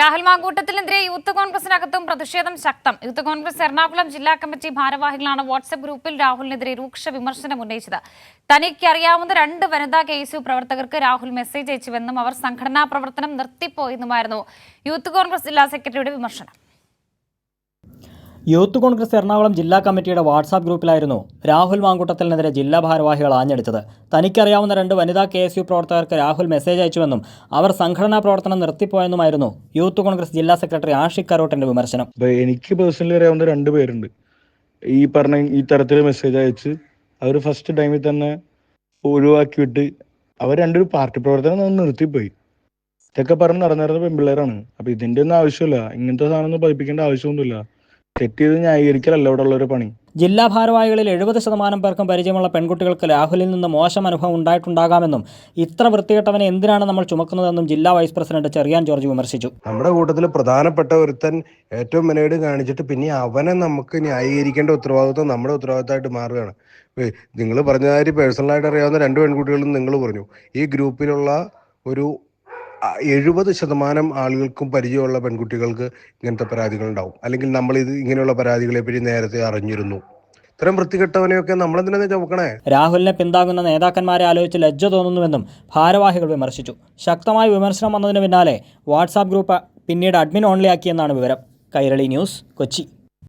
Rahul മാങ്കൂട്ടത്തിനെതിരെ youth കോൺഗ്രസിനകത്തും പ്രതിഷേധം ശക്തം. Youth Congress Ernakulam ജില്ലാ കമ്മിറ്റി ഭാരവാഹികളാണ് വാട്സ്ആപ്പ് ഗ്രൂപ്പിൽ രാഹുലിനെതിരെ രൂക്ഷ വിമർശനം ഉന്നയിച്ചത്. തനിക്കറിയാവുന്ന രണ്ട് വനിതാ കെ എസ് യു പ്രവർത്തകർക്ക് രാഹുൽ മെസ്സേജ് അയച്ചുവെന്നും അവർ സംഘടനാ പ്രവർത്തനം നിർത്തിപ്പോയെന്നുമായിരുന്നു യൂത്ത് കോൺഗ്രസ് ജില്ലാ സെക്രട്ടറിയുടെ വിമർശനം. യൂത്ത് കോൺഗ്രസ് എറണാകുളം ജില്ലാ കമ്മിറ്റിയുടെ വാട്സാപ്പ് ഗ്രൂപ്പിലായിരുന്നു രാഹുൽ മാങ്കൂട്ടത്തിനെതിരെ ജില്ലാ ഭാരവാഹികൾ ആഞ്ഞെടുത്തത് തനിക്കറിയാവുന്ന രണ്ട് വനിതാ കെ എസ് യു പ്രവർത്തകർക്ക് രാഹുൽ മെസ്സേജ് അയച്ചുവെന്നും അവർ സംഘടനാ പ്രവർത്തനം നിർത്തിപ്പോയെന്നുമായിരുന്നു യൂത്ത് കോൺഗ്രസ് ജില്ലാ സെക്രട്ടറി ആഷിഖ് കരോട്ടിന്റെ വിമർശനം. എനിക്ക് പേഴ്സണലി അറിയാവുന്ന രണ്ട് പേരുണ്ട്. ഈ പറഞ്ഞ ഈ തരത്തിൽ മെസ്സേജ് അയച്ച് അവർ ഫസ്റ്റ് ടൈമിൽ തന്നെ ഒഴിവാക്കി വിട്ട് അവർ രണ്ടൊരു പാർട്ടി പ്രവർത്തനം നിർത്തിപ്പോയി. ഇതൊക്കെ പറഞ്ഞ് നടന്നിരുന്ന പെൺപിള്ളേരാണ്. അപ്പൊ ഇതിന്റെ ഒന്നും ആവശ്യമില്ല. ഇങ്ങനത്തെ സാധനം ഒന്നും പതിപ്പിക്കേണ്ട ആവശ്യമൊന്നുമില്ല. തെറ്റ് ചെയ്ത് ന്യായീകരിക്കലല്ല ഇവിടെ ഉള്ളൊരു പണി. ജില്ലാ ഭാരവാഹികളിൽ എഴുപത് ശതമാനം പേർക്കും പരിചയമുള്ള പെൺകുട്ടികൾക്ക് രാഹുലിൽ നിന്ന് മോശം അനുഭവം ഉണ്ടായിട്ടുണ്ടാകാമെന്നും ഇത്ര വൃത്തികെട്ടവനെ എന്തിനാണ് നമ്മൾ ചുമക്കുന്നതെന്നും ജില്ലാ വൈസ് പ്രസിഡന്റ് ചെറിയാൻ ജോർജ് വിമർശിച്ചു. നമ്മുടെ കൂട്ടത്തിൽ പ്രധാനപ്പെട്ട ഒരുത്തൻ ഏറ്റവും മെനേഡ് കാണിച്ചിട്ട് പിന്നെ അവനെ നമുക്ക് ന്യായീകരിക്കേണ്ട ഉത്തരവാദിത്വം നമ്മുടെ ഉത്തരവാദിത്തമായിട്ട് മാറുകയാണ്. നിങ്ങൾ പറഞ്ഞ കാര്യം പേഴ്സണലായിട്ട് അറിയാവുന്ന രണ്ട് പെൺകുട്ടികളും നിങ്ങൾ പറഞ്ഞു. ഈ ഗ്രൂപ്പിലുള്ള ഒരു എഴുപത് ശതമാനം ആളുകൾക്കും പരിചയമുള്ള പെൺകുട്ടികൾക്ക് ഇങ്ങനത്തെ പരാതികൾ ഉണ്ടാവും അല്ലെങ്കിൽ നമ്മൾ ഇത് ഇങ്ങനെയുള്ള പരാതികളെ പറ്റി നേരത്തെ അറിഞ്ഞിരുന്നു. ഇത്തരം വൃത്തികെട്ടവനെയൊക്കെ നമ്മളെന്തിനാ ചുമക്കണേ രാഹുലിനെ പിന്താങ്ങുന്ന നേതാക്കന്മാരെ ആലോചിച്ച് ലജ്ജ തോന്നുന്നുവെന്നും ഭാരവാഹികൾ വിമർശിച്ചു. ശക്തമായ വിമർശനം വന്നതിന് പിന്നാലെ വാട്സാപ്പ് ഗ്രൂപ്പ് പിന്നീട് അഡ്മിൻ ഓൺലി ആക്കിയെന്നാണ് വിവരം. കൈരളി ന്യൂസ് കൊച്ചി.